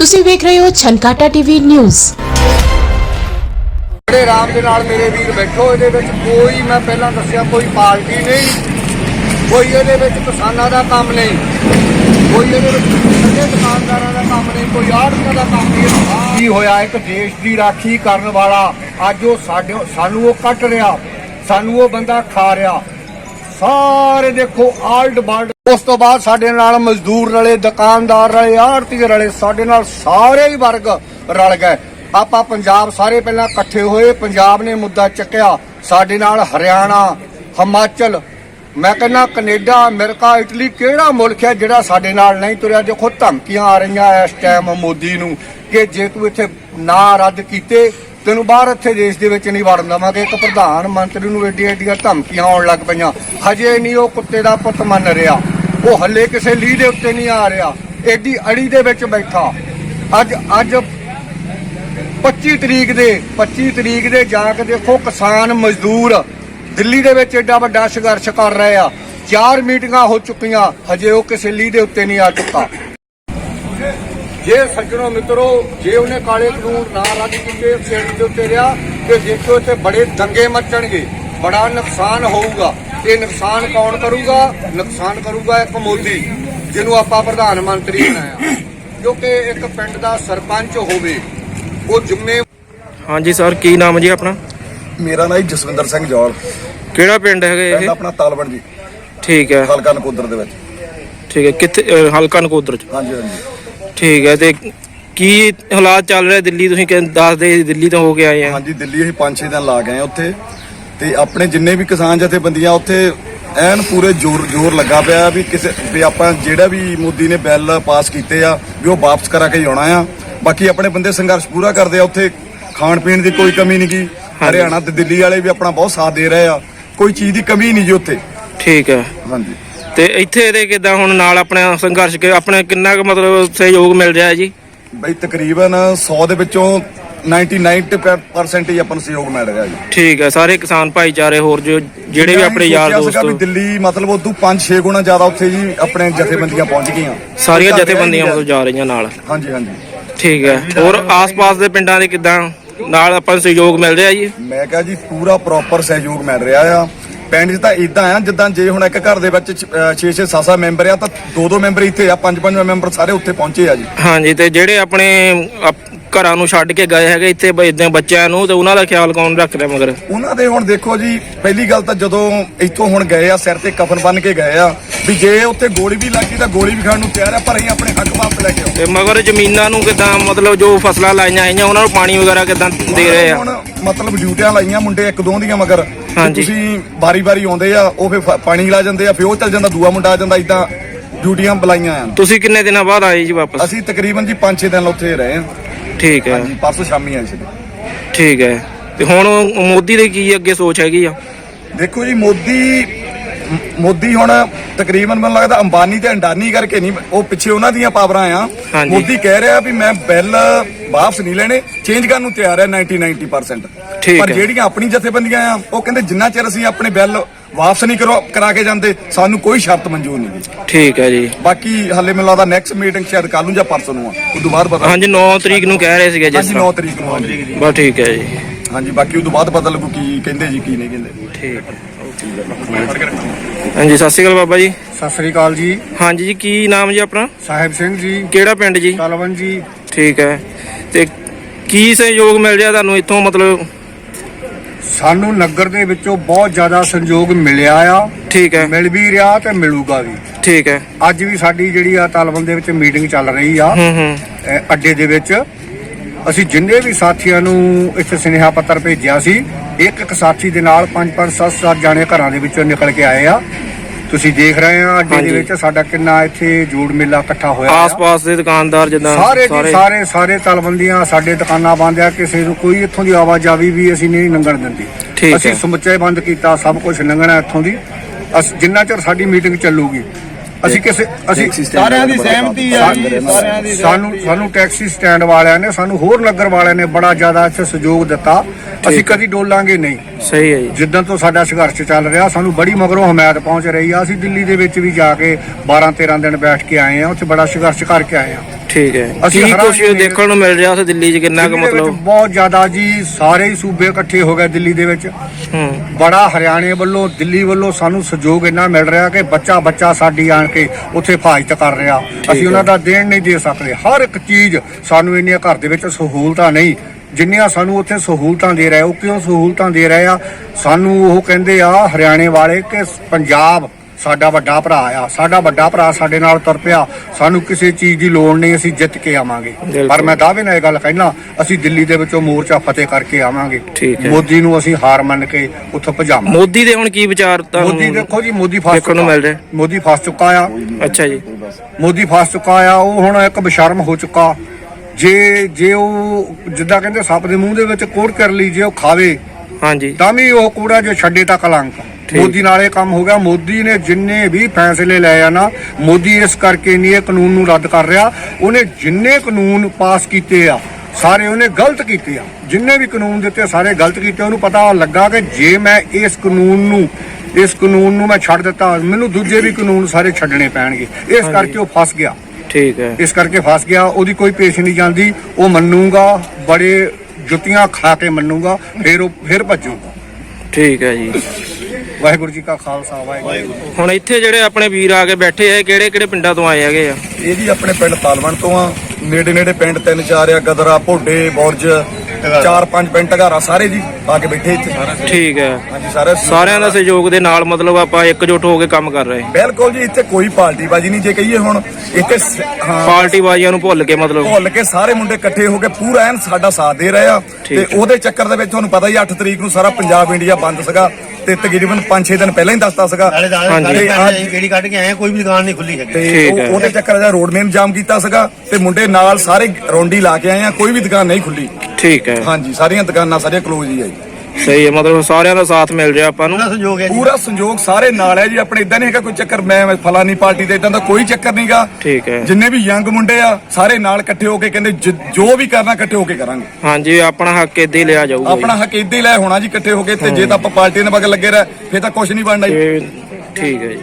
ਤੁਸੀਂ ਵੇਖ ਰਹੇ ਹੋ ਛਨਕਾਟਾ ਟੀਵੀ ਨਿਊਜ਼। ਬੜੇ ਆਰਾਮ ਦੇ ਨਾਲ ਮੇਰੇ ਵੀਰ ਬੈਠੋ, ਇਹਦੇ ਵਿੱਚ ਕੋਈ ਮੈਂ ਪਹਿਲਾਂ ਦੱਸਿਆ, ਕੋਈ ਪਾਰਟੀ ਨਹੀਂ, ਕੋਈ ਇਹਦੇ ਵਿੱਚ ਕਿਸਾਨਾਂ ਦਾ ਕੰਮ ਨਹੀਂ, ਕੋਈ ਇਹਦੇ ਵਿੱਚ ਛੋਟੇ ਦੁਕਾਨਦਾਰਾਂ ਦਾ ਕੰਮ ਨਹੀਂ, ਕੋਈ ਆੜ੍ਹਤੀਆਂ ਦਾ ਕੰਮ ਨਹੀਂ। ਕੀ ਹੋਇਆ? ਇੱਕ ਦੇਸ਼ ਦੀ ਰਾਖੀ ਕਰਨ ਵਾਲਾ ਅੱਜ ਉਹ ਸਾਡੇ ਸਾਨੂੰ ਉਹ ਕੱਟ ਰਿਹਾ, ਸਾਨੂੰ ਉਹ ਬੰਦਾ ਖਾ ਰਿਹਾ। ਸਾਰੇ ਦੇਖੋ ਆਲਡ ਬਾਲਡ ਉਸ ਤੋਂ ਬਾਅਦ ਸਾਡੇ ਨਾਲ ਮਜ਼ਦੂਰ ਰਲੇ, ਦੁਕਾਨਦਾਰ ਰਲੇ ਆੜਤੀ ਰਲੇ, ਸਾਡੇ ਨਾਲ ਸਾਰੇ ਹੀ ਵਰਗ ਰਲ ਗਏ। ਆਪਾਂ ਪੰਜਾਬ ਸਾਰੇ ਪਹਿਲਾਂ ਇਕੱਠੇ ਹੋਏ, ਪੰਜਾਬ ਨੇ ਮੁੱਦਾ ਚੱਕਿਆ। ਸਾਡੇ ਨਾਲ ਹਰਿਆਣਾ, ਹਿਮਾਚਲ, ਮੈਂ ਕਹਿੰਦਾ ਕੈਨੇਡਾ, ਅਮਰੀਕਾ, ਇਟਲੀ, ਕਿਹੜਾ ਮੁਲਕ ਹੈ ਜਿਹੜਾ ਸਾਡੇ ਨਾਲ ਨਹੀਂ ਤੁਰਿਆ? ਦੇਖੋ ਧਮਕੀਆਂ ਆ ਰਹੀਆਂ ਇਸ ਟਾਈਮ ਮੋਦੀ ਨੂੰ ਕਿ ਜੇ ਤੂੰ ਇੱਥੇ ਨਾ ਰੱਦ ਕੀਤੇ ਤੈਨੂੰ ਬਾਹਰ ਇੱਥੇ ਦੇਸ਼ ਦੇ ਵਿੱਚ ਨਹੀਂ ਵੜਨ ਦੇਵਾਂਗੇ। ਇੱਕ ਪ੍ਰਧਾਨ ਮੰਤਰੀ ਨੂੰ ਏਡੀਆਂ ਏਡੀਆਂ ਧਮਕੀਆਂ ਆਉਣ ਲੱਗ ਪਈਆਂ। ਹਜੇ ਨਹੀਂ ਉਹ ਕੁੱਤੇ ਦਾ ਪੁੱਤ ਮੰਨ ਰਿਹਾ। ਉਹ ਹੱਲੇ ਕਿਸੇ ਲੀਹ ਦੇ ਉੱਤੇ ਨਹੀਂ ਆ ਰਿਹਾ। ਏਡੀ ਅੜੀ ਦੇ ਵਿੱਚ ਬੈਠਾ। ਅੱਜ ਅੱਜ 25 ਤਰੀਕ ਦੇ 25 ਤਰੀਕ ਦੇ ਜਾ ਕੇ ਦੇਖੋ ਕਿਸਾਨ ਮਜ਼ਦੂਰ ਦਿੱਲੀ ਦੇ ਵਿੱਚ ਏਡਾ ਵੱਡਾ ਸੰਘਰਸ਼ ਕਰ ਰਹੇ ਆ। ਚਾਰ ਮੀਟਿੰਗਾਂ ਹੋ ਚੁੱਕੀਆਂ। ਹਜੇ ਉਹ ਕਿਸੇ ਲੀਹ ਦੇ ਉੱਤੇ ਨਹੀਂ ਆ ਚੁੱਕਾ। ਜੇ ਸੱਜਣੋ ਮਿੱਤਰੋ ਜੇ ਉਹਨੇ ਕਾਲੇ ਕਾਨੂੰਨ ਨਾ ਰੱਦ ਕੀਤੇ ਸਿਰ ਦੇ ਉੱਤੇ ਰਿਹਾ ਤੇ ਦੇਖੋ ਇੱਥੇ ਬੜੇ ਦੰਗੇ ਮੱਚਣਗੇ ਬੜਾ ਨੁਕਸਾਨ ਹੋਊਗਾ। ਇਹ ਨੁਕਸਾਨ ਕੌਣ ਕਰੂਗਾ? ਨੁਕਸਾਨ ਕਰੂਗਾ ਇੱਕ ਮੋਦੀ ਜਿਹਨੂੰ ਆਪਾਂ ਪ੍ਰਧਾਨ ਮੰਤਰੀ ਬਣਾਇਆ। ਕਿਉਂਕਿ ਇੱਕ ਪਿੰਡ ਦਾ ਸਰਪੰਚ ਹੋਵੇ ਉਹ ਜ਼ਿੰਮੇ ਹਾਂਜੀ ਸਰ ਕੀ ਨਾਮ ਜੀ ਆਪਣਾ? ਮੇਰਾ ਨਾਮ ਜਸਵਿੰਦਰ ਸਿੰਘ ਜੌਲ। ਕਿਹੜਾ ਪਿੰਡ ਹੈਗਾ ਪਿੰਡ ਇਹ? ਆਪਣਾ ਤਾਲਬਣ ਜੀ। ਠੀਕ ਹੈ। ਹਲਕਾ ਨਕੋਦਰ ਦੇ ਵਿੱਚ। ਠੀਕ ਹੈ ਕਿੱਥੇ ਹਲਕਾ ਨਕੋਦਰ ਚ? ਹਾਂਜੀ ਹਾਂਜੀ। ਠੀਕ ਹੈ ਤੇ ਕੀ ਹਾਲਾਤ ਚੱਲ ਰਿਹਾ ਦਿੱਲੀ? ਤੁਸੀਂ ਕਹਿ- ਦੱਸਦੇ ਦਿੱਲੀ ਤੋਂ ਹੋ ਕੇ ਆਏ ਆ। ਹਾਂਜੀ ਦਿੱਲੀ ਅਸੀਂ 5-6 ਦਿਨ ਲਾ ਗਏ ਆ ਉੱਥੇ। ਤੇ ਆਪਣੇ ਜਿੰਨੇ ਵੀ ਕਿਸਾਨ ਜਥੇਬੰਦੀਆਂ ਉੱਥੇ ਐਨ ਪੂਰੇ ਜ਼ੋਰ ਜ਼ੋਰ ਲੱਗਾ ਪਿਆ ਵੀ ਕਿਸੇ ਵੀ ਆਪਾਂ ਜਿਹੜਾ ਵੀ ਮੋਦੀ ਨੇ ਬਿੱਲ ਪਾਸ ਕੀਤੇ ਆ ਵੀ ਉਹ ਵਾਪਸ ਕਰਾ ਕੇ ਆਉਣਾ ਆ। ਬਾਕੀ ਆਪਣੇ ਬੰਦੇ ਸੰਘਰਸ਼ ਪੂਰਾ ਕਰਦੇ ਆ ਉੱਥੇ। ਖਾਣ ਪੀਣ ਦੀ ਕੋਈ ਕਮੀ ਨਹੀਂ ਗੀ ਹਰਿਆਣਾ ਤੇ ਦਿੱਲੀ ਵਾਲੇ ਵੀ ਆਪਣਾ ਬਹੁਤ ਸਾਥ ਦੇ ਰਹੇ ਆ। ਕੋਈ ਚੀਜ਼ ਦੀ ਕਮੀ ਨਹੀਂ ਜੀ ਉੱਥੇ। ਠੀਕ ਹੈ। ਹਾਂਜੀ। ਤੇ ਇੱਥੇ ਇਹਦੇ ਕਿਦਾਂ ਹੁਣ ਨਾਲ ਆਪਣਾ ਸੰਘਰਸ਼ ਕੇ ਆਪਣੇ ਕਿੰਨਾ ਕੁ ਮਤਲਬ ਸਹਿਯੋਗ ਮਿਲ ਰਿਹਾ ਹੈ ਜੀ? ਬਈ ਤਕਰੀਬਨ 100 ਦੇ ਵਿੱਚੋਂ 99% ਹੀ ਆਪਾਂ ਨੂੰ ਸਹਿਯੋਗ ਮਿਲ ਰਿਹਾ ਜੀ। ਠੀਕ ਹੈ ਸਾਰੇ ਕਿਸਾਨ ਭਾਈਚਾਰੇ ਹੋਰ ਜੋ ਜਿਹੜੇ ਵੀ ਆਪਣੇ ਯਾਰ ਸੀਗਾ ਵੀ ਦੋਸਤ ਦਿੱਲੀ ਮਤਲਬ ਉਦੋਂ 5-6 ਗੁਣਾ ਜ਼ਿਆਦਾ ਉੱਥੇ ਜੀ ਆਪਣੇ ਜਥੇਬੰਦੀਆਂ ਪਹੁੰਚ ਗਈਆਂ। ਸਾਰੀਆਂ ਜਥੇਬੰਦੀਆਂ ਮਤਲਬ ਜਾ ਰਹੀਆਂ ਨਾਲ। ਹਾਂਜੀ ਹਾਂਜੀ। ਠੀਕ ਹੈ ਹੋਰ ਆਸ-ਪਾਸ ਦੇ ਪਿੰਡਾਂ ਦੇ ਕਿਦਾਂ ਨਾਲ ਆਪਾਂ ਨੂੰ ਸਹਿਯੋਗ ਮਿਲ ਰਿਹਾ ਜੀ? ਮੈਂ ਕਿਹਾ ਜੀ ਪੂਰਾ ਪ੍ਰੋਪਰ ਸਹਿਯੋਗ ਮਿਲ ਰਿਹਾ ਆ। ਪਿੰਡ 'ਚ ਤਾਂ ਇਦਾਂ ਆ ਜਿੱਦਾਂ ਜੇ ਹੁਣ ਇੱਕ ਘਰ ਦੇ ਵਿੱਚ 6-6 7-7 ਮੈਂਬਰ ਆ ਤਾਂ ਦੋ ਦੋ ਮੈਂਬਰ ਇੱਥੇ ਆ ਪੰਜ ਪੰਜ ਮੈਂਬਰ ਸਾਰੇ ਉੱਥੇ ਪਹੁੰਚੇ ਆ ਜੀ। ਹਾਂਜੀ ਤੇ ਜਿਹੜੇ ਆਪਣੇ ਘਰਾਂ ਨੂੰ ਛੱਡ ਕੇ ਗਏ ਹੈਗੇ ਇੱਥੇ ਏਦਾਂ ਬੱਚਿਆਂ ਨੂੰ ਤੇ ਉਹਨਾਂ ਦਾ ਖਿਆਲ ਕੌਣ ਰੱਖ ਰਿਹਾ ਮਗਰ? ਉਹਨਾਂ ਦੇ ਹੁਣ ਦੇਖੋ ਜੀ ਪਹਿਲੀ ਗੱਲ ਤਾਂ ਜਦੋਂ ਇੱਥੋਂ ਹੁਣ ਗਏ ਆ ਸਿਰ ਤੇ ਕਫਨ ਬੰਨ ਕੇ ਗਏ ਆ ਵੀ ਜੇ ਉੱਥੇ ਗੋਲੀ ਵੀ ਲੱਗੀ ਤਾਂ ਗੋਲੀ ਵੀ ਖਾਣ ਨੂੰ ਤਿਆਰ ਆ ਪਰ ਅਸੀਂ ਆਪਣੇ ਹੱਕ ਵਾਪਸ ਲੈ ਕੇ ਆਉਂਦੇ ਤੇ ਮਗਰ ਜ਼ਮੀਨਾਂ ਨੂੰ ਕਿਦਾਂ ਮਤਲਬ ਜੋ ਫਸਲਾਂ ਲਾਈਆਂ ਆਈਆਂ ਉਹਨਾਂ ਨੂੰ ਪਾਣੀ ਵਗੈਰਾ ਕਿਦਾਂ ਦੇ ਰਹੇ ਆ? ਹੁਣ ਮਤਲਬ ਡਿਊਟੀਆਂ ਲਾਈਆਂ ਮੁੰਡੇ ਇੱਕ ਦੋ ਦੀਆਂ ਮਗਰ ਹਾਂਜੀ। ਤੁਸੀਂ ਵਾਰੀ-ਵਾਰੀ ਆਉਂਦੇ ਆ ਉਹ ਫਿਰ ਫ- ਪਾਣੀ ਲਾ ਜਾਂਦੇ ਆ ਫਿਰ ਉਹ ਚੱਲ ਜਾਂਦਾ ਦੂਆ ਮੁੰਡਾ ਆ ਜਾਂਦਾ ਇਦਾਂ ਡਿਊਟੀਆਂ ਬੁਲਾਈਆਂ ਆ। ਤੁਸੀਂ ਕਿੰਨੇ ਦਿਨਾਂ ਬਾਅਦ ਆਏ ਜੀ ਵਾਪਸ? ਅਸੀਂ ਤਕਰੀਬਨ ਜੀ 5-6 ਦਿਨ ਉੱਥੇ ਰਹੇ ਆ। ਠੀਕ ਹੈ। ਹਾਂਜੀ ਪਰਸੋਂ ਸ਼ਾਮੀ ਆਏ ਸੀ ਠੀਕ ਹੈ। ਤੇ ਹੁਣ ਮੋਦੀ ਦੀ ਕੀ ਅੱਗੇ ਸੋਚ ਹੈਗੀ ਆ? ਦੇਖੋ ਜੀ ਮੋਦੀ ਮੋਦੀ ਹੁਣ ਤਕਰੀਬਨ ਮੈਨੂੰ ਲੱਗਦਾ ਅੰਬਾਨੀ ਤੇ ਅੰਡਾਨੀ ਕਰਕੇ ਨਹੀਂ ਉਹ ਪਿੱਛੇ ਉਹਨਾਂ ਦੀਆਂ ਪਾਵਰਾਂ ਆ। ਹਾਂਜੀ। ਮੋਦੀ ਕਹਿ ਰਿਹਾ ਵੀ ਮੈਂ ਬਿੱਲ ਵਾਪਸ ਨਹੀਂ ਲੈਣੇ ਚੇਂਜ ਕਰਨ ਨੂੰ ਤਿਆਰ ਹੈ 90-90% ਠੀਕ ਪਰ ਹੈ। ਜਿਹੜੀਆਂ ਆਪਣੀ ਜਥੇਬੰਦੀਆਂ ਆ ਉਹ ਕਹਿੰਦੇ ਜਿੰਨਾ ਚਿਰ ਅਸੀਂ ਆਪਣੇ ਬਿੱਲ ਵਾਪਸ ਨਹੀਂ ਕਰੋ ਕਰਾ ਕੇ ਜਾਂਦੇ ਸਾਨੂੰ ਕੋਈ ਸ਼ਰਤ ਮਨਜ਼ੂਰ ਨਹੀਂ ਗੀ। ਠੀਕ ਹੈ ਜੀ। ਬਾਕੀ ਹਾਲੇ ਮੈਨੂੰ ਲੱਗਦਾ ਨੈਕਸਟ ਮੀਟਿੰਗ ਸ਼ਾਇਦ ਕੱਲ ਨੂੰ ਜਾਂ ਪਰਸੋਂ ਨੂੰ ਆ ਉਦੋਂ ਬਾਅਦ ਪਤਾ ਹਾਂਜੀ 9 ਤਰੀਕ ਨੂੰ ਕਹਿ ਰਹੇ ਸੀਗੇ ਜਿਸ ਹਾਂਜੀ 9 ਤਰ੍ਹਾਂ ਤਰੀਕ ਨੂੰ ਹਾਂਜੀ। ਬਸ ਠੀਕ ਹੈ ਜੀ। ਹਾਂਜੀ ਬਾਕੀ ਉਦੋਂ ਬਾਅਦ ਪਤਾ ਲੱਗੂ ਕੀ ਕਹਿੰਦੇ ਜੀ ਕੀ ਨਹੀਂ ਕਹਿੰਦੇ। ਠੀਕ ਹਾਂਜੀ ਸਤਿ ਸ਼੍ਰੀ ਅਕਾਲ ਬਾਬਾ ਜੀ। ਸਤਿ ਸ੍ਰੀ ਅਕਾਲ ਜੀ। ਹਾਂਜੀ ਜੀ ਕੀ ਨਾਮ ਜੀ ਆਪਣਾ? ਸਾਹਿਬ ਸਿੰਘ ਜੀ। ਕਿਹੜਾ ਪਿੰਡ ਜੀ? ਤਲਵੰਤ ਜੀ। ਠੀਕ ਹੈ। ਤੇ ਕੀ ਸਹਿਯੋਗ ਮਿਲ ਰਿਹਾ ਤੁਹਾਨੂੰ ਇੱਥੋਂ ਮਤਲਬ? ਸਾਨੂੰ ਨਗਰ ਦੇ ਵਿੱਚੋਂ ਬਹੁਤ ਜ਼ਿਆਦਾ ਸੰਯੋਗ ਮਿਲਿਆ ਆ। ਠੀਕ ਹੈ। ਮਿਲ ਵੀ ਰਿਹਾ ਤੇ ਮਿਲੂਗਾ ਵੀ। ਠੀਕ ਹੈ। ਅੱਜ ਵੀ ਸਾਡੀ ਜਿਹੜੀ ਆ ਤਲਵੰਤ ਦੇ ਵਿੱਚ ਮੀਟਿੰਗ ਚੱਲ ਰਹੀ ਆ। ਹੂੰ ਹੂੰ। ਅੱਡੇ ਦੇ ਵਿੱਚ। ਅਸੀਂ ਜਿੰਨੇ ਵੀ ਸਾਥੀਆਂ ਨੂੰ ਇੱਥੇ ਸੁਨੇਹਾ ਪੱਤਰ ਭੇਜਿਆ ਸੀ ਇੱਕ ਇੱਕ ਸਾਥੀ ਦੇ ਨਾਲ 5 5 7 7 ਜਾਣੇ ਘਰਾਂ ਦੇ ਵਿੱਚੋਂ ਨਿਕਲ ਕੇ ਆਏ ਆ ਤੁਸੀਂ ਦੇਖ ਰਹੇ ਆ ਅੱਡੇ ਦੇ। ਵਿੱਚ ਸਾਡਾ ਕਿੰਨਾ ਇੱਥੇ ਜੋੜ ਮੇਲਾ ਇਕੱਠਾ ਹੋਇਆ ਆ। ਆਸ-ਪਾਸ ਦੇ ਦੁਕਾਨਦਾਰ ਜਿੱਦਾਂ ਸਾਰੇ ਜੀ ਸਾਰੇ ਸਾਰੇ ਤਲਬੰਦੀਆਂ ਸਾਡੇ ਦੁਕਾਨਾਂ ਬੰਦ ਆ ਕਿਸੇ ਨੂੰ ਕੋਈ ਇੱਥੋਂ ਦੀ ਆਵਾਜਾਈ ਵੀ ਅਸੀਂ ਨਹੀਂ ਲੰਘਣ ਦਿੰਦੇ ਅਸੀਂ। ਸਮੁੱਚੇ ਬੰਦ ਕੀਤਾ ਸਭ ਕੁਝ ਲੰਘਣਾ ਇੱਥੋਂ ਦੀ ਅਸ ਜਿੰਨਾ ਚਿਰ ਸਾਡੀ ਮੀਟਿੰਗ ਚੱਲੂਗੀ ਅਸੀਂ ਕਿਸੇ ਅਸੀਂ ਸਾਰਿਆਂ ਦੀ ਸਹਿਮਤੀ ਆ ਸਾਨੂੰ ਸਾਨੂੰ ਟੈਕਸੀ ਸਟੈਂਡ ਵਾਲਿਆਂ ਨੇ ਸਾਨੂੰ ਹੋਰ ਨਗਰ ਵਾਲਿਆਂ ਨੇ ਬੜਾ ਜ਼ਿਆਦਾ ਇੱਥੇ ਸਹਿਯੋਗ ਦਿੱਤਾ। ਅਸੀਂ ਕਦੀ ਡੋਲਾਂਗੇ ਨਹੀਂ। ਸਹੀ ਹੈ ਜੀ। ਜਿੱਦਾਂ ਤੋਂ ਸਾਡਾ ਸੰਘਰਸ਼ ਚੱਲ ਰਿਹਾ ਸਾਨੂੰ ਬੜੀ ਮਗਰੋਂ ਹਮਾਇਤ ਪਹੁੰਚ ਰਹੀ ਆ। ਅਸੀਂ ਦਿੱਲੀ ਦੇ ਵਿੱਚ ਵੀ ਜਾ ਕੇ 12 13 ਦਿਨ ਬੈਠ ਕੇ ਆਏ ਆ ਉੱਥੇ ਬੜਾ ਸੰਘਰਸ਼ ਕਰਕੇ ਆਏ ਆ। ਠੀਕ ਹੈ। ਅਸੀਂ ਕੀ ਨੇ- ਦੇਖਣ ਨੂੰ ਮਿਲ ਰਿਹਾ ਉੱਥੇ ਦਿੱਲੀ 'ਚ ਕਿੰਨਾ ਕੁ ਦਿੱਲੀ ਦੇ ਵਿੱਚ ਮਤਲਬ? ਬਹੁਤ ਜ਼ਿਆਦਾ ਜੀ ਸਾਰੇ ਹੀ ਸੂਬੇ ਇਕੱਠੇ ਹੋ ਗਏ ਦਿੱਲੀ ਦੇ ਵਿੱਚ। ਹੂੰ। ਬੜਾ ਹਰਿਆਣੇ ਵੱਲੋਂ ਦਿੱਲੀ ਵੱਲੋਂ ਸਾਨੂੰ ਸਹਿਯੋਗ ਇੰਨਾ ਮਿਲ ਰਿਹਾ ਕਿ ਬੱਚਾ ਬੱਚਾ ਸਾਡੀ ਆਣ ਕੇ ਉੱਥੇ ਹਿਫਾਜ਼ਤ ਕਰ ਰਿਹਾ। ਅਸੀਂ ਉਹਨਾਂ ਦਾ ਦੇਣ ਨਹੀਂ ਦੇ ਸਕਦੇ। ਹਰ ਇੱਕ ਚੀਜ਼ ਸਾਨੂੰ ਇੰਨੀਆਂ ਘਰ ਦੇ ਵਿੱਚ ਸਹੂਲਤਾਂ ਨਹੀਂ। ਜਿੰਨੀਆਂ ਸਾਨੂੰ ਉੱਥੇ ਸਹੂਲਤਾਂ ਦੇ ਰਹੇ ਉਹ ਕਿਉਂ ਸਹੂਲਤਾਂ ਦੇ ਰਹੇ ਆ? ਸਾਨੂੰ ਉਹ ਕਹਿੰਦੇ ਆ ਹਰਿਆਣੇ ਵਾਲੇ ਕਿ ਪੰਜਾਬ ਸਾਡਾ ਵੱਡਾ ਭਰਾ ਆ ਸਾਡਾ ਵੱਡਾ ਭਰਾ ਸਾਡੇ ਨਾਲ ਤੁਰ ਪਿਆ ਸਾਨੂੰ ਕਿਸੇ ਚੀਜ਼ ਦੀ ਲੋੜ ਨਹੀਂ ਅਸੀਂ ਜਿੱਤ ਕੇ ਆਵਾਂਗੇ। ਪਰ ਮੈਂ ਦਾਅਵੇ ਨਾਲ ਇਹ ਗੱਲ ਕਹਿਣਾ ਅਸੀਂ ਦਿੱਲੀ ਦੇ ਵਿੱਚੋਂ ਮੋਰਚਾ ਫਤਿਹ ਕਰਕੇ ਆਵਾਂਗੇ। ਮੋਦੀ ਨੂੰ ਅਸੀਂ ਹਾਰ ਮੰਨ ਕੇ ਉੱਥੋਂ ਭਜਾਵਾਂਗੇ ਮੋਦੀ ਦੇ ਹੁਣ ਕੀ ਵਿਚਾਰ ਮੋਦੀ ਤੁਹਾਨੂੰ ਦੇਖੋ ਜੀ ਮੋਦੀ ਫਸ ਚੁੱਕਾ ਮਿਲ ਰਿਹਾ। ਮੋਦੀ ਫਸ ਚੁੱਕਾ ਆ ਅੱਛਾ ਜੀ ਮੋਦੀ ਫਸ ਚੁੱਕਾ ਆ ਉਹ ਹੁਣ ਇੱਕ ਬਸ਼ਰਮ ਹੋ ਚੁੱਕਾ ਜੇ ਜੇ ਉਹ ਜਿੱਦਾਂ ਕਹਿੰਦੇ ਸੱਪ ਦੇ ਮੂੰਹ ਦੇ ਵਿੱਚ ਕੋੜ ਕਰ ਲਈ ਜੇ ਉਹ ਖਾਵੇ ਹਾਂਜੀ ਤਾਂ ਵੀ ਉਹ ਕੂੜਾ ਜੋ ਛੱਡੇ ਤਾਂ ਕਲੰਕ। ਮੋਦੀ ਨਾਲ ਇਹ ਕੰਮ ਹੋ ਗਿਆ। ਮੋਦੀ ਨੇ ਜਿੰਨੇ ਵੀ ਫੈਸਲੇ ਲਏ ਆ ਨਾ ਮੋਦੀ ਇਸ ਕਰਕੇ ਨਹੀਂ ਇਹ ਕਾਨੂੰਨ ਨੂੰ ਰੱਦ ਕਰ ਰਿਹਾ। ਉਹਨੇ ਜਿੰਨੇ ਕਾਨੂੰਨ ਪਾਸ ਕੀਤੇ ਆ ਸਾਰੇ ਉਹਨੇ ਗਲਤ ਕੀਤੇ ਆ। ਜਿੰਨੇ ਵੀ ਕਾਨੂੰਨ ਦਿੱਤੇ ਸਾਰੇ ਗਲਤ ਕੀਤੇ। ਉਹਨੂੰ ਪਤਾ ਲੱਗਾ ਕਿ ਜੇ ਮੈਂ ਇਸ ਕਾਨੂੰਨ ਨੂੰ ਇਸ ਕਾਨੂੰਨ ਨੂੰ ਮੈਂ ਛੱਡ ਦਿੱਤਾ ਮੈਨੂੰ ਦੂਜੇ ਵੀ ਕਾਨੂੰਨ ਸਾਰੇ ਛੱਡਣੇ ਪੈਣਗੇ। ਇਸ ਕਰਕੇ ਉਹ ਫਸ ਗਿਆ। ਠੀਕ ਹੈ। ਇਸ ਕਰਕੇ ਫਸ ਗਿਆ। ਉਹਦੀ ਕੋਈ ਪੇਸ਼ ਨਹੀਂ ਜਾਂਦੀ। ਉਹ ਮੰਨੂਗਾ ਬੜੇ ਜੁੱਤੀਆਂ ਖਾ ਕੇ ਮੰਨੂਗਾ ਫਿਰ ਉਹ ਫਿਰ ਭੱਜੂਗਾ। ਠੀਕ ਹੈ ਜੀ। ਵਾਹਿਗੁਰੂ ਜੀ ਕਾ ਖਾਲਸਾ ਵਾਹਿਗੁਰੂ ਹੁਣ ਇੱਥੇ ਜਿਹੜੇ ਆਪਣੇ ਵੀਰ ਆ ਕੇ ਬੈਠੇ ਆ ਕਿਹੜੇ ਕਿਹੜੇ ਪਿੰਡਾਂ ਤੋਂ ਆਏ ਹੈਗੇ ਆ? ਇਹ ਜੀ ਆਪਣੇ ਪਿੰਡ ਤਾਲਵਣ ਤੋਂ ਆ। ਨੇੜੇ ਨੇੜੇ ਪਿੰਡ ਤਿੰਨ ਚਾਰ ਆ ਗਦਰਾ ਭੋਡੇ ਬੁਰਜ। ਚਾਰ ਪੰਜ ਪਿੰਡ ਢਗਾਰਾ ਸਾਰੇ ਜੀ ਆ ਕੇ ਬੈਠੇ ਇੱਥੇ। ਠੀਕ ਹੈ। ਹਾਂਜੀ ਸਾਰੇ ਸਾਰਿਆਂ ਦਾ ਸਹਿਯੋਗ ਦੇ ਨਾਲ ਮਤਲਬ ਆਪਾਂ ਇਕਜੁੱਟ ਹੋ ਕੇ ਕੰਮ ਕਰ ਰਹੇ। ਬਿਲਕੁਲ ਜੀ ਇੱਥੇ ਕੋਈ ਪਾਰਟੀ ਬਾਜੀ ਨਹੀਂ ਜੇ ਕਹੀਏ ਹੁਣ ਇੱਥੇ ਸ- ਹਾਂ। ਪਾਰਟੀ ਬਾਜ਼ੀਆਂ ਨੂੰ ਭੁੱਲ ਕੇ ਮਤਲਬ। ਭੁੱਲ ਕੇ ਸਾਰੇ ਮੁੰਡੇ ਇਕੱਠੇ ਹੋ ਕੇ ਪੂਰਾ ਐਨ ਸਾਡਾ ਸਾਥ ਦੇ ਰਹੇ ਆ। ਠੀਕ ਤੇ ਉਹਦੇ ਚੱਕਰ ਦੇ ਵਿੱਚ ਤੁਹਾਨੂੰ ਪਤਾ ਹੀ 8 ਤਰੀਕ ਨੂੰ ਸਾਰਾ ਪੰਜਾਬ ਇੰਡੀਆ ਬੰਦ ਸੀਗਾ ਤੇ ਤਕਰੀਬਨ 5-6 ਦਿਨ ਪਹਿਲਾਂ ਹੀ ਦੱਸਤਾ ਸੀਗਾ। ਨਾਲੇ ਦਾਣੇ ਹਾਂਜੀ। ਅੱਜ- ਕਿਹੜੀ ਕੱਢ ਕੇ ਆਏ ਕੋਈ ਵੀ ਦੁਕਾਨ ਨਹੀਂ ਖੁੱਲੀ ਹੈਗੀ। ਤੇ ਠੀਕ ਉਹ-। ਉਹਦੇ ਚੱਕਰ ਦਾ ਰੋਡਮੇਨ ਜਾਮ ਕੀਤਾ ਸੀਗਾ ਤੇ ਮੁੰਡੇ ਨਾਲ ਸਾਰੇ ਰੌਂਡੀ ਲਾ ਕੇ ਆਏ ਆ ਕੋਈ ਵੀ ਦੁਕਾਨ ਨਹੀਂ ਖੁੱਲੀ ਠੀਕ ਹੈ। ਹਾਂਜੀ ਸਾਰੀਆਂ ਦੁਕਾਨਾਂ ਸਾਰੀਆਂ ਕਲੋਜ਼ ਹੀ ਜੀ। ਸਹੀ ਹੈ ਮਤਲਬ ਸਾਰਿਆਂ ਦਾ ਸਾਥ ਮਿਲ ਰਿਹਾ ਆਪਾਂ ਨੂੰ। ਉਹਨਾਂ ਸੰਯੋਗ ਹੈ ਜੀ। ਪੂਰਾ ਸੰਯੋਗ ਸਾਰੇ ਨਾਲ ਹੈ ਜੀ। ਆਪਣੇ ਇਦਾਂ ਨਹੀਂ ਹੈਗਾ ਕੋਈ ਚੱਕਰ ਮੈਂ ਫਲਾਨੀ ਪਾਰਟੀ ਤੇ ਇਦਾਂ ਦਾ ਕੋਈ ਚੱਕਰ ਨਹੀਂਗਾ ਠੀਕ ਹੈ। ਜਿੰਨੇ ਵੀ ਯੰਗ ਮੁੰਡੇ ਆ ਸਾਰੇ ਨਾਲ ਇਕੱਠੇ ਹੋ ਕੇ ਕਹਿੰਦੇ ਜ- ਜੋ ਵੀ ਕਰਨਾ ਇਕੱਠੇ ਹੋ ਕੇ ਕਰਾਂਗੇ। ਹਾਂਜੀ ਆਪਣਾ ਹੱਕ ਇੱਦਾਂ ਹੀ ਲਿਆ ਜਾਊਗਾ ਆਪਣਾ ਹੱਕ ਏਦਾਂ ਹੀ ਲੈ ਹੋਣਾ ਜੀ ਇਕੱਠੇ ਹੋ ਕੇ। ਤੇ ਜੇ ਤਾਂ ਆਪਾਂ ਪਾਰਟੀ ਦੇ ਮਗਰ ਲੱਗੇ ਰਹਿ ਫੇਰ ਤਾਂ ਕੁਝ ਨਹੀਂ ਬਣਨਾ ਜੀ। ਠੀਕ ਹੈ ਜੀ।